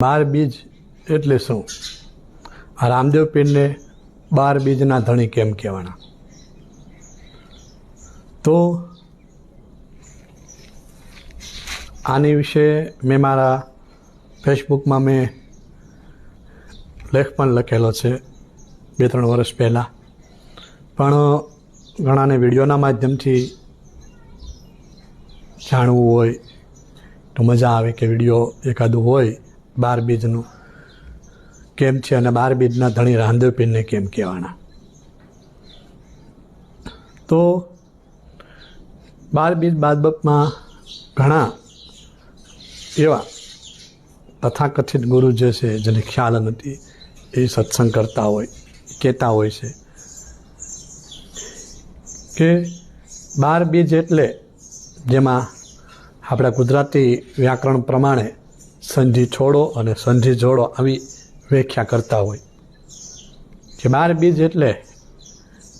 બાર બીજ એટલે શું? આ રામદેવ પીરને બાર બીજના ધણી કેમ કહેવાના? તો આની વિશે મેં મારા ફેસબુકમાં મેં લેખ પણ લખેલો છે બે ત્રણ વર્ષ પહેલાં. પણ ઘણાને વિડીયોના માધ્યમથી જાણવું હોય તો મજા આવે કે વીડિયો એકાદું હોય. બાર બીજનું કેમ છે અને બાર બીજના ધણી રામદેવ કેમ કહેવાના? તો બાર બીજ બાદબકમાં ઘણા એવા તથાકથિત ગુરુ જે છે, જેને ખ્યાલ નથી એ સત્સંગ કરતા હોય, કહેતા હોય છે કે બાર બીજ એટલે જેમાં આપણા ગુજરાતી વ્યાકરણ પ્રમાણે સંધિ છોડો અને સંધિ જોડો આવી વ્યાખ્યા કરતા હોય. કે બાર બીજ એટલે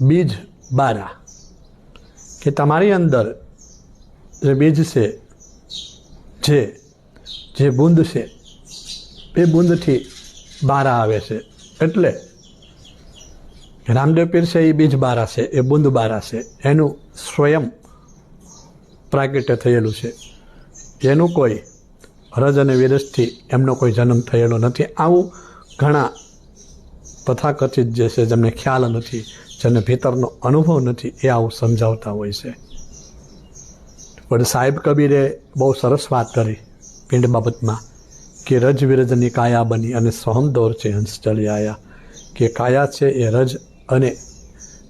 બીજ બારા. કે તમારી અંદર જે બીજ છે, જે જે બુંદ છે, એ બુંદથી બારા આવે છે. એટલે રામદેવ પીર છે એ બીજ બારા છે, એ બુંદ બારા છે. એનું સ્વયં પ્રાગટ્ય થયેલું છે. એનું કોઈ રજ અને વિરસથી એમનો કોઈ જન્મ થયેલો નથી. આવું ઘણા તથાકથિત જે છે, જેમને ખ્યાલ નથી જેને ભીતરનો અનુભવ નથી, એ આવું સમજાવતા હોય છે. પણ સાહેબ કબીરે બહુ સરસ વાત કરી પિંડ બાબતમાં કે રજ વિરજની કાયા બની અને સોહમ દોર છે હંસ ચલી આયા. કે કાયા છે એ રજ અને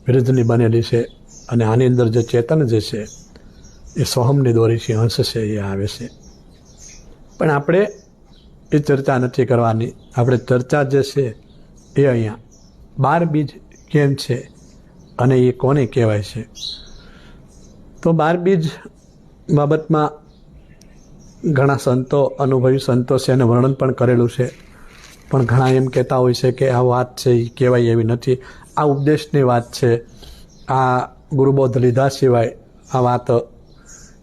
વિરજની બનેલી છે અને આની અંદર જે ચેતન જે છે એ સોહમની છે હંસ છે એ આવે છે. પણ આપણે એ ચર્ચા નથી કરવાની. આપણે ચર્ચા જે છે એ અહીંયા. બાર બીજ કેમ છે અને એ કોને કહેવાય છે? તો બાર બીજ બાબતમાં ઘણા સંતો, અનુભવી સંતો છે એને વર્ણન પણ કરેલું છે. પણ ઘણા એમ કહેતા હોય છે કે આ વાત છે એ કહેવાય એવી નથી. આ ઉપદેશની વાત છે. આ ગુરુબોધ લીધા સિવાય આ વાત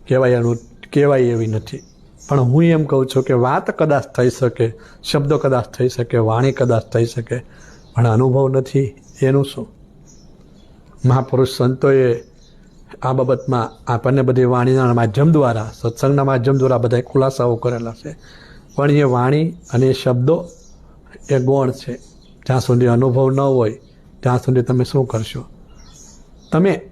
કહેવાય એનું કહેવાય એવી નથી. પણ હું એમ કહું છું કે વાત કદાચ થઈ શકે, શબ્દો કદાચ થઈ શકે, વાણી કદાચ થઈ શકે, પણ અનુભવ નથી, એનું શું? મહાપુરુષ સંતોએ આ બાબતમાં આપણને બધી વાણીના માધ્યમ દ્વારા, સત્સંગના માધ્યમ દ્વારા બધા ખુલાસાઓ કરેલા છે. પણ એ વાણી અને એ શબ્દો એ ગૌણ છે. જ્યાં સુધી અનુભવ ન હોય, ત્યાં સુધી તમે શું કરશો? તમે,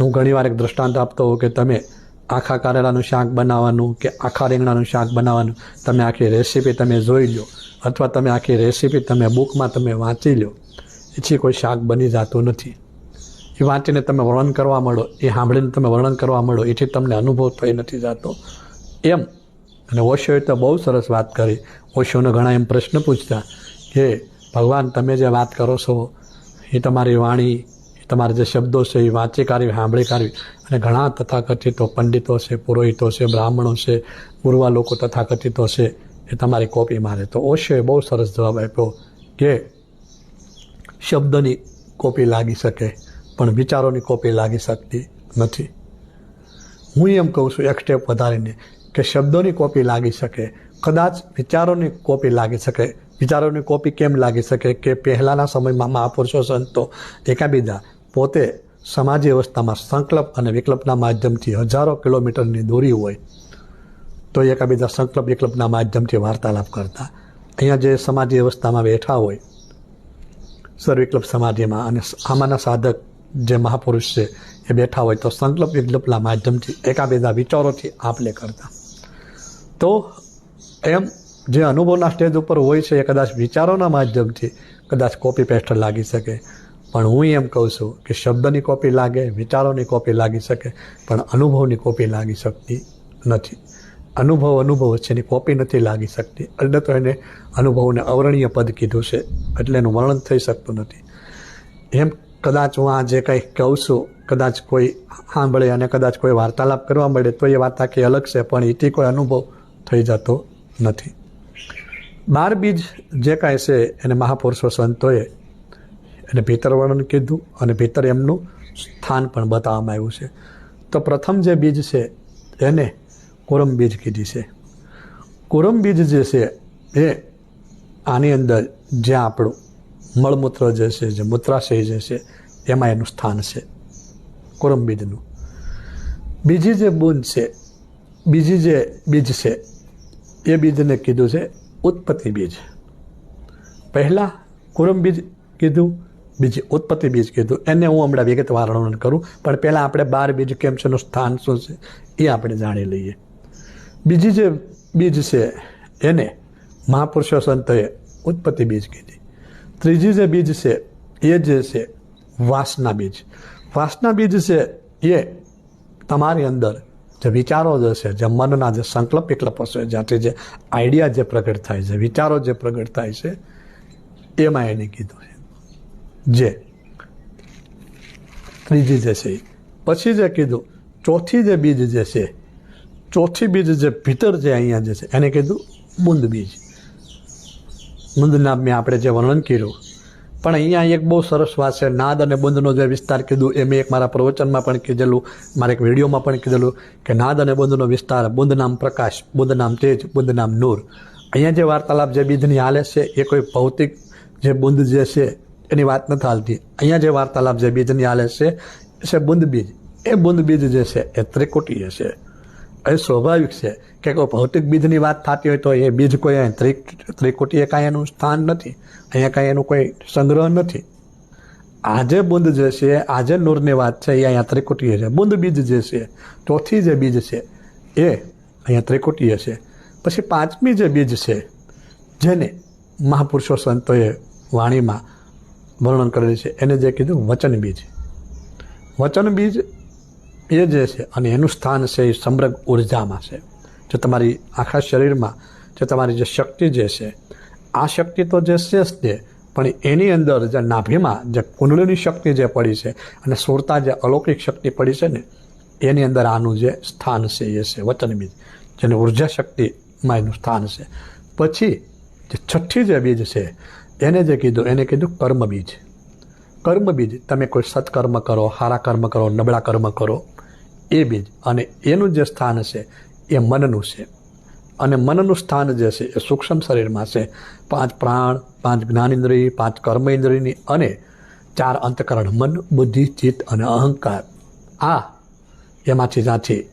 હું ઘણીવાર એક દૃષ્ટાંત આપતો હોઉં કે તમે આખા કારેલાનું શાક બનાવવાનું કે આખા રીંગણાનું શાક બનાવવાનું, તમે આખી રેસીપી તમે જોઈ લો અથવા તમે આખી રેસીપી તમે બુકમાં તમે વાંચી લો એથી કોઈ શાક બની જતું નથી. એ વાંચીને તમે વર્ણન કરવા માંડો, એ સાંભળીને તમે વર્ણન કરવા મળો એથી તમને અનુભવ થઈ નથી જતો. એમ. અને ઓશોએ તો બહુ સરસ વાત કરી. ઓશોને ઘણા એમ પ્રશ્ન પૂછતા કે ભગવાન તમે જે વાત કરો છો, એ તમારી વાણી તમારા જે શબ્દો છે એ વાંચી કાઢવી, સાંભળી કાઢવી. અને ઘણા તથાકથિતો, પંડિતો છે, પુરોહિતો છે, બ્રાહ્મણો છે ગુરુવા લોકો તથાકથિતો છે, એ તમારી કોપી મારે તો ઓશોએ બહુ સરસ જવાબ આપ્યો કે શબ્દની કોપી લાગી શકે, પણ વિચારોની કોપી લાગી શકતી નથી. હું એમ કહું છું, એક સ્ટેપ વધારીને, કે શબ્દોની કોપી લાગી શકે, કદાચ વિચારોની કોપી લાગી શકે. વિચારોની કોપી કેમ લાગી શકે? કે પહેલાંના સમયમાં મહાપુરુષો સંતો, એકાબીજા પોતે સમાજી અવસ્થામાં સંકલ્પ અને વિકલ્પના માધ્યમથી હજારો કિલોમીટરની દૂરી હોય, તો એકાબીજા સંકલ્પ વિકલ્પના માધ્યમથી વાર્તાલાપ કરતા. અહીંયા જે સમાજી અવસ્થામાં બેઠા હોય સર્વિકલ્પ સમાધિમાં અને આમાંના સાધક જે મહાપુરુષ છે, એ બેઠા હોય તો સંકલ્પ વિકલ્પના માધ્યમથી એકાબીજા વિચારોથી આપલે કરતા. તો એમ જે અનુભવના સ્ટેજ ઉપર હોય છે, એ કદાચ વિચારોના માધ્યમથી કદાચ કોપી પેસ્ટ લાગી શકે. પણ હું એમ કહું છું કે શબ્દની કોપી લાગે, વિચારોની કોપી લાગી શકે, પણ અનુભવની કોપી લાગી શકતી નથી. અનુભવ અનુભવ છે એની કોપી નથી લાગી શકતી. એટલે તો એને અનુભવને અવર્ણીય પદ કીધું છે. એટલે એનું વર્ણન થઈ શકતું નથી. એમ કદાચ હું આ જે કંઈ કહું છું, કદાચ કોઈ સાંભળે અને કદાચ કોઈ વાર્તાલાપ કરવા મળે તો એ વાત આખી અલગ છે, પણ એથી કોઈ અનુભવ થઈ જતો નથી. બાર બીજ જે કાંઈ છે, એને મહાપુરુષો સંતોએ એને ભેતર વર્ણન કીધું અને ભીતર એમનું સ્થાન પણ બતાવવામાં આવ્યું છે. તો પ્રથમ જે બીજ છે, એને કોરમ બીજ કીધી છે. કોરમ બીજ જે છે, એ આની અંદર જ્યાં આપણું મળમૂત્ર જે છે, જે મૂત્રાશય જે છે, એમાં એનું સ્થાન છે. કુરમ બીજનું. બીજી જે બૂંદ છે, બીજી જે બીજ છે, એ બીજને કીધું છે ઉત્પત્તિ બીજ. પહેલાં કુરમ બીજ કીધું બીજી ઉત્પત્તિ બીજ કીધું. એને હું હમણાં વિગતવાર વર્ણન કરું, પણ પહેલાં આપણે બાર બીજ કેમ છે સ્થાન શું છે, એ આપણે જાણી લઈએ. બીજી જે બીજ છે, એને મહાપુરુષો સંતોએ ઉત્પત્તિ બીજ કીધી. ત્રીજી જે બીજ છે, એ જે છે, વાસના બીજ. વાસના બીજ છે, એ તમારી અંદર જે વિચારો જે છે, જે મનના જે સંકલ્પ વિકલ્પો છે જ્યાંથી જે આઈડિયા જે પ્રગટ થાય છે, વિચારો જે પ્રગટ થાય છે, એમાં એને કીધું છે. જે. ત્રીજી જે છે. પછી જે કીધું, ચોથી જે બીજ જે છે, ચોથી બીજ જે ભીતર જે અહીંયા જે છે, એને કીધું બુંદ બીજ. બુંદ મેં આપણે જે વર્ણન કર્યું. પણ અહીંયા એક બહુ સરસ વાત છે, નાદ અને બુંદનો જે વિસ્તાર કીધું, એ મેં એક મારા પ્રવચનમાં પણ કીધેલું, મારા એક વિડીયોમાં પણ કીધેલું કે નાદ અને બુંદનો વિસ્તાર, બુંદ નામ પ્રકાશ, બુંદ નામ તેજ, બુંદ નામ નૂર. અહીંયા જે વાર્તાલાપ જે બીજની હાલે છે, એ કોઈ ભૌતિક જે બુંદ જે છે એની વાત નથી હાલતી. અહીંયા જે વાર્તાલાપ જે બીજની હાલે છે છે બુંદ બીજ. એ બુંદ બીજ જે છે, એ ત્રિકોટીય છે. એ સ્વાભાવિક છે કે કોઈ ભૌતિક બીજની વાત થતી હોય તો એ બીજ કોઈ અહીં ત્રિ ત્રિકુટીય કાંઈ એનું સ્થાન નથી. અહીંયા કાંઈ એનું કોઈ સંગ્રહ નથી. આજે બુંદ જે છે આજે નૂરની વાત છે, એ અહીંયા ત્રિકોટીય છે. બુંદ બીજ જે છે, ચોથી જે બીજ છે, એ અહીંયા ત્રિકોટીય છે. પછી પાંચમી જે બીજ છે, જેને મહાપુરુષો સંતોએ વાણીમાં વર્ણન કરેલું છે. એને જે કીધું વચન બીજ. વચન બીજ એ જે છે અને એનું સ્થાન છે એ સમગ્ર ઉર્જામાં છે. જે તમારી આખા શરીરમાં, જે તમારી જે શક્તિ જે છે, આ શક્તિ તો જે શેષ છે પણ એની અંદર જે નાભીમાં જે કુંડળીની શક્તિ જે પડી છે અને સુરતા જે અલૌકિક શક્તિ પડી છે ને, એની અંદર આનું જે સ્થાન છે એ છે વચન બીજ. જેને ઊર્જા શક્તિમાં એનું સ્થાન છે. પછી જે છઠ્ઠી જે બીજ છે એને જે કીધું, એને કીધું કર્મ બીજ કર્મ તમે કોઈ સત્કર્મ કરો સારા કર્મ કરો, નબળા કર્મ કરો, એ બીજ. અને એનું જે સ્થાન છે, એ મનનું છે. અને મનનું સ્થાન જે છે, એ સૂક્ષ્મ શરીરમાં છે. પાંચ પ્રાણ, પાંચ જ્ઞાનેન્દ્રિય, પાંચ કર્મ ઇન્દ્રિયની અને ચાર અંતકરણ, મન, બુદ્ધિ, ચિત્ત અને અહંકાર. આ એમાંથી જ્યાંથી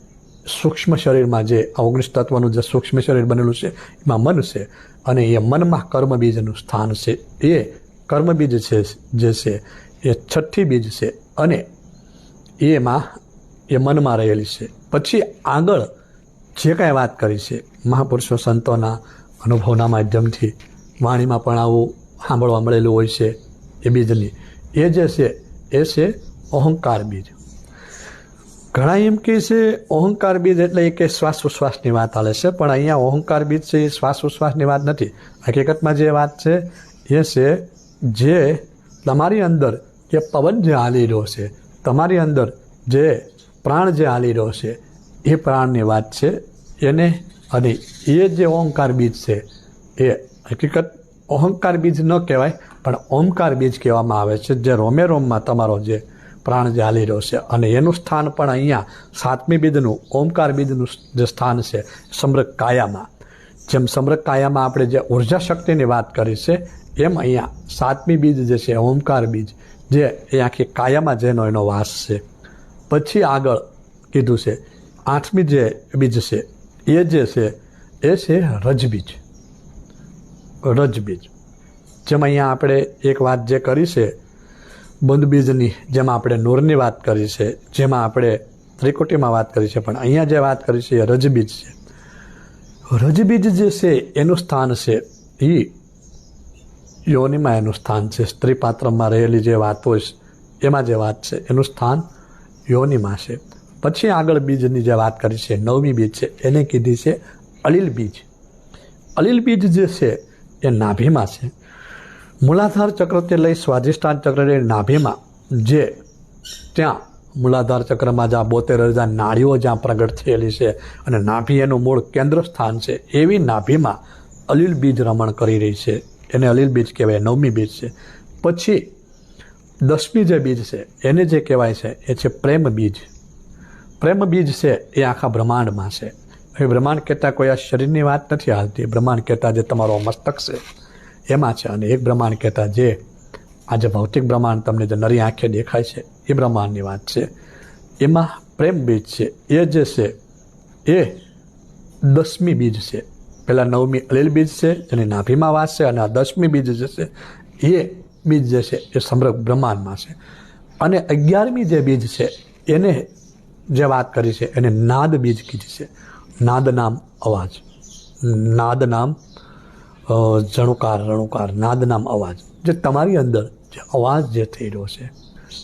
સૂક્ષ્મ શરીરમાં જે ઓગણીસ તત્વનું જે સૂક્ષ્મ શરીર બનેલું છે, એમાં મન છે અને એ મનમાં કર્મ બીજનું સ્થાન છે. એ કર્મ બીજ છે, જે છે, એ છઠ્ઠી બીજ છે અને એમાં એ મનમાં રહેલી છે. પછી આગળ જે કાંઈ વાત કરી છે, મહાપુરુષો સંતોના અનુભવના માધ્યમથી, વાણીમાં પણ આવું સાંભળવા મળેલું હોય છે એ બીજની. એ જે છે, એ છે અહંકાર બીજ. ઘણા એમ કહે છે, અહંકાર બીજ એટલે એ કે શ્વાસ ઉશ્વાસની વાત હાલે છે. પણ અહીંયા અહંકાર બીજ છે, એ શ્વાસ ઉશ્વાસની વાત નથી. હકીકતમાં જે વાત છે, એ છે જે તમારી અંદર જે પવન જે હાલી રહ્યો છે, તમારી અંદર જે પ્રાણ જે હાલી રહ્યો છે, એ પ્રાણની વાત છે, એને અને એ જે ઓમકાર બીજ છે, એ હકીકત અહંકાર બીજ ન કહેવાય, પણ ઓમકાર બીજ કહેવામાં આવે છે, જે રોમે રોમમાં તમારો જે પ્રાણ ચાલી રહ્યો છે. અને એનું સ્થાન પણ અહીંયા સાતમી બીજનું, ઓમકાર બીજનું જે સ્થાન છે, સમ્રક કાયામાં. જેમ સમ્રક કાયામાં આપણે જે ઊર્જા શક્તિની વાત કરી છે, એમ અહીંયા સાતમી બીજ જે છે, ઓમકાર બીજ, જે એ આખી કાયામાં જેનો એનો વાસ છે. પછી આગળ કીધું છે, આઠમી જે બીજ છે, એ જે છે, એ છે રજબીજ. રજબીજ. જેમ અહીંયા આપણે એક વાત જે કરી છે બંધ બીજની જેમાં આપણે નૂરની વાત કરી છે, જેમાં આપણે ત્રિકોટીમાં વાત કરી છે, પણ અહીંયા જે વાત કરી છે એ રજબીજ છે. રજબીજ જે છે, એનું સ્થાન છે એ યોનિમાં એનું સ્થાન છે. સ્ત્રી પાત્રમાં રહેલી જે વાતો એમાં જે વાત છે, એનું સ્થાન યોનિમાં છે. પછી આગળ બીજની જે વાત કરી છે, નવમી બીજ છે, એને કીધી છે અલિલ બીજ. અલિલ બીજ જે છે, એ નાભીમાં છે. મૂલાધાર ચક્રથી લઈ સ્વાધિષ્ઠાન ચક્રની નાભીમાં, જે ત્યાં મૂલાધાર ચક્રમાં જ્યાં બોતેર હજાર નાળીઓ જ્યાં પ્રગટ થયેલી છે અને નાભી એનું મૂળ કેન્દ્ર સ્થાન છે, એવી નાભીમાં અલીલ બીજ રમણ કરી રહી છે. એને અલીલ બીજ કહેવાય, નવમી બીજ છે. પછી દસમી જે બીજ છે, એને જે કહેવાય છે, એ છે પ્રેમ બીજ. પ્રેમ બીજ છે, એ આખા બ્રહ્માંડમાં છે. એ બ્રહ્માંડ કહેતા કોઈ આ શરીરની વાત નથી હાલતી. બ્રહ્માંડ કહેતા જે તમારો મસ્તક છે એમાં છે અને એક બ્રહ્માંડ કહેતા જે આજે ભૌતિક બ્રહ્માંડ તમને જે નરી આંખે દેખાય છે, એ બ્રહ્માંડની વાત છે. એમાં પ્રેમ બીજ છે, એ જે છે, એ દસમી બીજ છે. પહેલાં નવમી અલીલ બીજ છે, જેની નાભીમાં વાસ છે અને આ દસમી બીજ જે છે, એ બીજ જે છે, એ સમગ્ર બ્રહ્માંડમાં છે. અને અગિયારમી જે બીજ છે, એને જે વાત કરી છે, એને નાદ બીજ કીધી છે. નાદ નામ અવાજ. નાદ નામ જણુકાર, રણુકાર, નાદનામ અવાજ. જે તમારી અંદર જે અવાજ જે થઈ રહ્યો છે,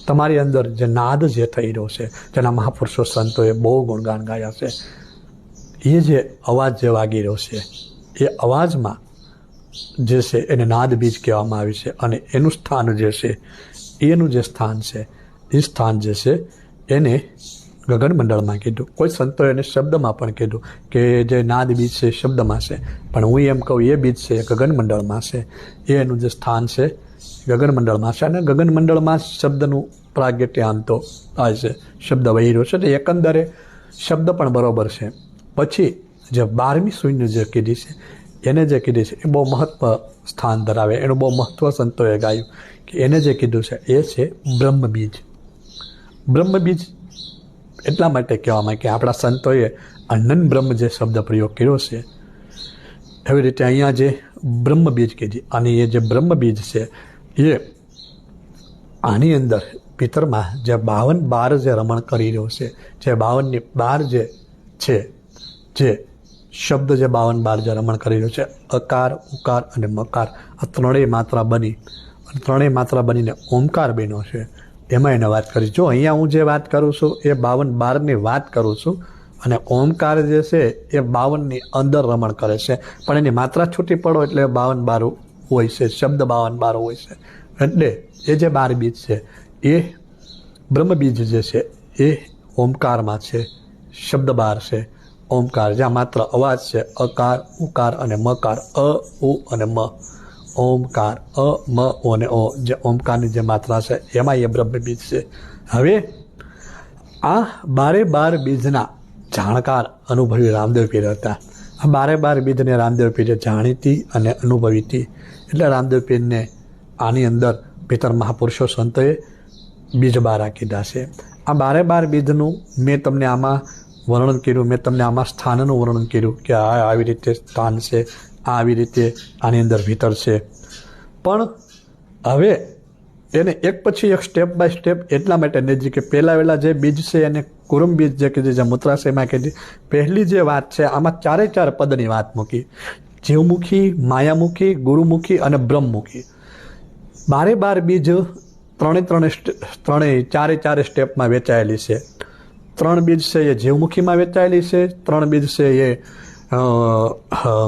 તમારી અંદર જે નાદ જે થઈ રહ્યો છે, જેના મહાપુરુષો સંતોએ બહુ ગુણગાન ગાયા છે, એ જે અવાજ જે વાગી રહ્યો છે, એ અવાજમાં જે છે એને નાદ બીજ કહેવામાં આવ્યું છે અને એનું સ્થાન જે છે, એનું જે સ્થાન છે, એ સ્થાન જે છે એને ગગનમંડળમાં કીધું. કોઈ સંતોએ એને શબ્દમાં પણ કીધું કે જે નાદ બીજ છે શબ્દમાં છે. પણ હું એમ કહું, એ બીજ છે એ ગગનમંડળમાં છે. એ એનું જે સ્થાન છે, ગગન મંડળમાં છે. અને ગગન મંડળમાં શબ્દનું પ્રાગટ્ય આમ તો થાય છે. શબ્દ વહી રહ્યો છે એટલે એકંદરે શબ્દ પણ બરાબર છે. પછી જે બારમી શૂન્ય જે કીધી છે, એને જે કીધી છે એ બહુ મહત્વ સ્થાન ધરાવે. એનું બહુ મહત્વ સંતોએ ગાયું કે એને જે કીધું છે એ છે બ્રહ્મબીજ. બ્રહ્મબીજ એટલા માટે કહેવામાં કે આપણા સંતોએ અનન બ્રહ્મ જે શબ્દ પ્રયોગ કર્યો છે, એવી રીતે અહીંયા જે બ્રહ્મબીજ કીધી અને એ જે બ્રહ્મબીજ છે, એ આની અંદર પિતરમાં જે બાવન બાર જે રમણ કરી રહ્યો છે, જે બાવનની બાર જે છે, જે શબ્દ જે બાવન બાર જે રમણ કરી રહ્યો છે, અકાર, ઉકાર અને મકાર, આ ત્રણેય માત્રા બની અને ત્રણેય માત્રા બનીને ઓમકાર બન્યો છે. એમાં એને વાત કરી. જો અહીંયા હું જે વાત કરું છું, એ બાવન બારની વાત કરું છું, અને ઓમકાર જે છે, એ બાવનની અંદર રમણ કરે છે. પણ એની માત્રા છૂટી પડો એટલે બાવન બાર હોય છે, શબ્દ બાવન બાર હોય છે. એટલે એ જે બાર બીજ છે, એ બ્રહ્મબીજ જે છે, એ ઓમકારમાં છે, શબ્દ બાર છે, ઓમકાર. જ્યાં માત્ર અવાજ છે, અકાર, ઉકાર અને મકાર. અ, ઉ અને મ. ઓમકાર, અ, મ, ઓ ને ઓ, જે ઓમકારની જે માત્રા છે એમાં એ બ્રહ્મબીજ છે. હવે, આ બારે બાર બીજના જાણકાર અનુભવી રામદેવ પીર હતા. આ બારે બાર બીજને રામદેવ પીરે જાણીતી અને અનુભવીતી. એટલે રામદેવ પીરને આની અંદર પિતર મહાપુરુષો સંતોએ બીજ બારા કીધા છે. આ બારે બાર બીજનું મેં તમને આમાં વર્ણન કર્યું, મેં તમને આમાં સ્થાનનું વર્ણન કર્યું કે આ આવી રીતે સ્થાન છે આ આવી રીતે આની અંદર ભીતર છે. પણ હવે એને એક પછી એક સ્ટેપ બાય સ્ટેપ એટલા માટે નજી કે પહેલાં વહેલા જે બીજ છે એને કુરુમ બીજ જે કીધી જે મૂત્રાશયમાં કીધી, પહેલી જે વાત છે આમાં ચારે ચાર પદની વાત મૂકી. જીવમુખી, માયામુખી, ગુરુમુખી અને બ્રહ્મમુખી. બારે બાર બીજ ત્રણે ત્રણે ત્રણેય ચારે ચારે સ્ટેપમાં વેચાયેલી છે. ત્રણ બીજ છે એ જીવમુખીમાં વેચાયેલી છે, ત્રણ બીજ છે એ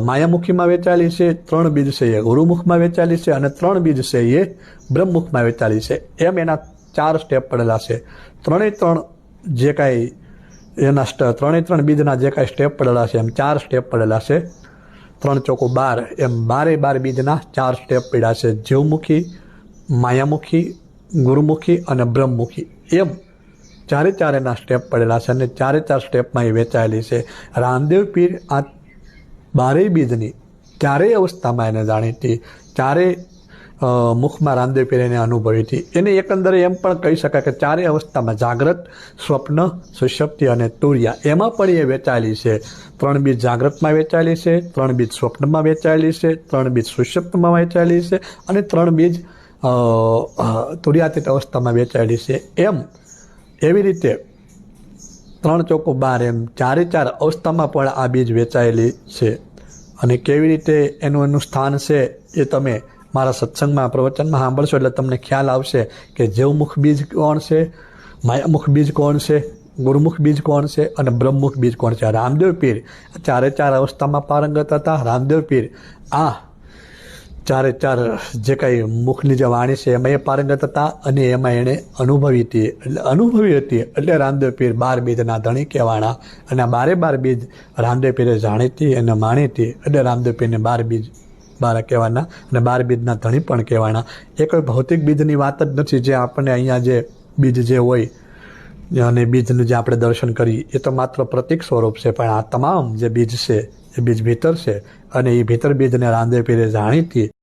માયામુખીમાં વેચાયેલી છે, ત્રણ બીજ છે એ ગુરુમુખમાં વેચાયેલી છે અને ત્રણ બીજ છે એ બ્રહ્મમુખમાં વેચાયેલી છે. એમ એના ચાર સ્ટેપ પડેલા છે. ત્રણેય ત્રણ જે કાંઈ એના સ્ટ- ત્રણેય ત્રણ બીજના જે કાંઈ સ્ટેપ પડેલા છે, એમ ચાર સ્ટેપ પડેલા છે. ત્રણ ચોકો બાર, એમ બારે બાર બીજના ચાર સ્ટેપ પડ્યા છે. જીવમુખી, માયામુખી, ગુરુમુખી અને બ્રહ્મમુખી એમ ચારે ચાર એના સ્ટેપ પડેલા છે અને ચારે ચાર સ્ટેપમાં એ વેચાયેલી છે. રામદેવ પીર આ બારેય બીજની ચારેય અવસ્થામાં એને જાણીતી, ચારેય મુખમાં રામદેવ પીર એને અનુભવી હતી એને એકંદરે એમ પણ કહી શકાય કે ચારેય અવસ્થામાં જાગ્રત, સ્વપ્ન સુષપ્તિ અને તુર્યા એમાં પણ એ વેચાયેલી છે. ત્રણ બીજ જાગ્રતમાં વેચાયેલી છે, ત્રણ બીજ સ્વપ્નમાં વેચાયેલી છે, ત્રણ બીજ સુષપ્તમાં વેચાયેલી છે અને ત્રણ બીજ તુર્યાતીત અવસ્થામાં વેચાયેલી છે. એમ, એવી રીતે ત્રણ ચોકો બાર એમ ચારે ચાર અવસ્થામાં પણ આ બીજ વેચાયેલી છે. અને કેવી રીતે એનું એનું સ્થાન છે એ તમે મારા સત્સંગમાં, પ્રવચનમાં સાંભળશો એટલે તમને ખ્યાલ આવશે કે જેવમુખ બીજ કોણ છે, માયામુખ બીજ કોણ છે, ગુરુમુખ બીજ કોણ છે અને બ્રહ્મમુખ બીજ કોણ છે. રામદેવ પીર ચારે ચાર અવસ્થામાં પારંગત હતા. રામદેવ પીર આ ચારે ચાર જે કાંઈ મુખની જે વાણી છે એમાં એ પારંગત હતા અને એમાં એણે અનુભવી હતી. એટલે અનુભવી હતી એટલે રામદેવ પીર બાર બીજના ધણી કહેવાણા. અને બારે બાર બીજ રામદેવ પીરે જાણીતી અને માણીતી. એટલે રામદેવ પીરને બાર બીજ બારા કહેવાના અને બાર બીજના ધણી પણ કહેવાના એ કોઈ ભૌતિક બીજની વાત જ નથી. જે આપણને અહીંયા જે બીજ જે હોય, અને બીજનું જે આપણે દર્શન કરીએ, એ તો માત્ર પ્રતિક સ્વરૂપ છે. પણ આ તમામ જે બીજ છે, એ બીજ ભીતર છે. અને એ ભીતર બીજને રામદેવ પીરે જાણીતી.